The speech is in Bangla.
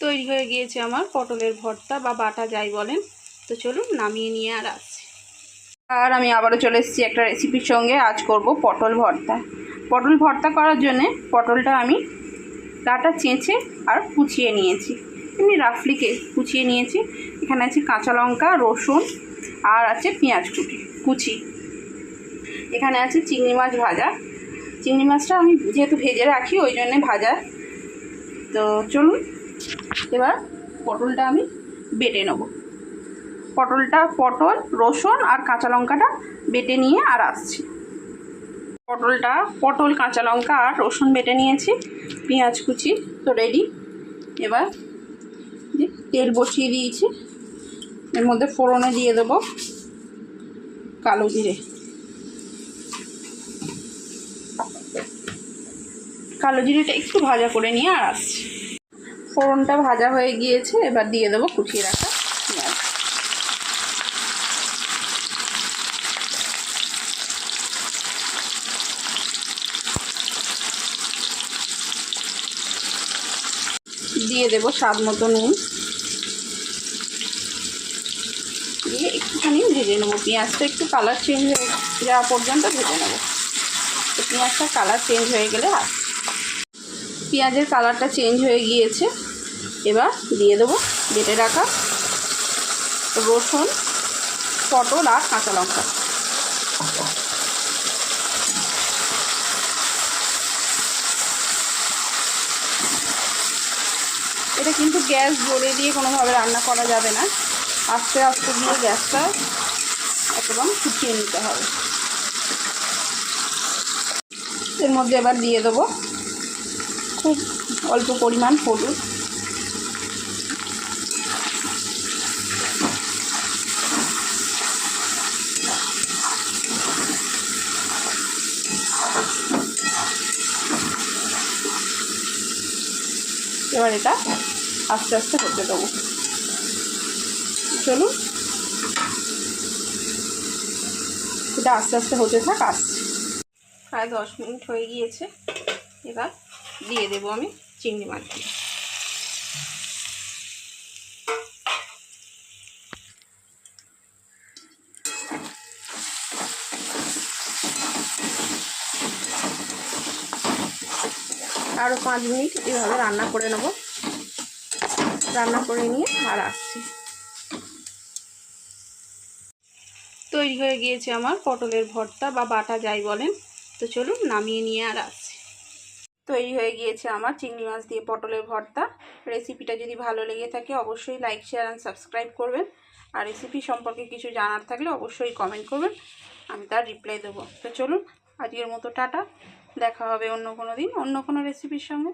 তৈরি হয়ে গিয়েছে আমার পটলের ভর্তা বা বাটা, যাই বলেন। তো চলুন নামিয়ে নিয়ে আর আসছি। আর আমি আবারও চলে এসেছি একটা রেসিপির সঙ্গে। আজ করব পটল ভর্তা। পটল ভর্তা করার জন্যে পটলটা আমি ডাটা চেঁচে আর কুচিয়ে নিয়েছি। এমনি রাফলিকে কুচিয়ে নিয়েছি। এখানে আছে কাঁচা লঙ্কা, রসুন আর আছে পেঁয়াজ কুটি, কুচি। এখানে আছে চিংড়ি মাছ ভাজা। চিংড়ি মাছটা আমি যেহেতু ভেজে রাখি, ওই জন্যে ভাজা। তো চলুন এবার পটলটা আমি বেটে নেব। পটলটা, পটল, রসুন আর কাঁচা লঙ্কাটা বেটে নিয়ে আর আসছি। পটলটা, পটল, কাঁচা লঙ্কা আর রসুন বেটে নিয়েছি, পেঁয়াজ কুচি তো রেডি এবার তেল বসিয়ে দিয়েছি, এর মধ্যে ফোড়নে দিয়ে দেবো কালো জিরে। কালো জিরেটা একটু ভাজা করে নিয়ে আর আসছি। ফোড়নটা ভাজা হয়ে গিয়েছে, এবার দিয়ে দেবো কুচিয়ে রাখা দিয়ে দেবো স্বাদ মতো নুন। দিয়ে একটুখানি ভেজে নেব পেঁয়াজটা, একটু কালার চেঞ্জ হয়ে যাওয়া পর্যন্ত ভেজে নেব। পেঁয়াজটা কালার চেঞ্জ হয়ে গেলে পেঁয়াজের কালারটা চেঞ্জ হয়ে গিয়েছে। এবার দিয়ে দেবো বেটে রাখা রসুন, পটল আর কাঁচা লঙ্কা। এটা কিন্তু গ্যাস জোরে দিয়ে কোনোভাবে রান্না করা যাবে না। আস্তে আস্তে দিয়ে গ্যাসটা একদম ফুটিয়ে নিতে হবে। এর মধ্যে এবার দিয়ে দেবো খুব অল্প পরিমাণ হলুদ। এবার এটা আস্তে আস্তে হতে দেবো। চলুন। এটা আস্তে আস্তে হতে থাক, আসছে। প্রায় দশ মিনিট হয়ে গিয়েছে। এবার দিয়ে দেবো আমি চিংড়ি মাছগুলো। আরও পাঁচ মিনিট এভাবে রান্না করে নেব। রান্না করে নিয়ে আর আসছি। তৈরি হয়ে গিয়েছে আমার পটলের ভর্তা বা বাটা, যাই বলেন। তো চলুন নামিয়ে নিয়ে আর আসছি। তৈরি হয়ে গিয়েছে আমার চিংড়ি মাছ দিয়ে পটলের ভর্তা। রেসিপিটা যদি ভালো লেগে থাকে, অবশ্যই লাইক, শেয়ার অ্যান্ড সাবস্ক্রাইব করবেন। আর রেসিপি সম্পর্কে কিছু জানার থাকলে অবশ্যই কমেন্ট করবেন। আমি তার রিপ্লাই দেবো। তো চলুন আজকের মতো টাটা। দেখা হবে অন্য কোনো দিন অন্য কোনো রেসিপির সঙ্গে।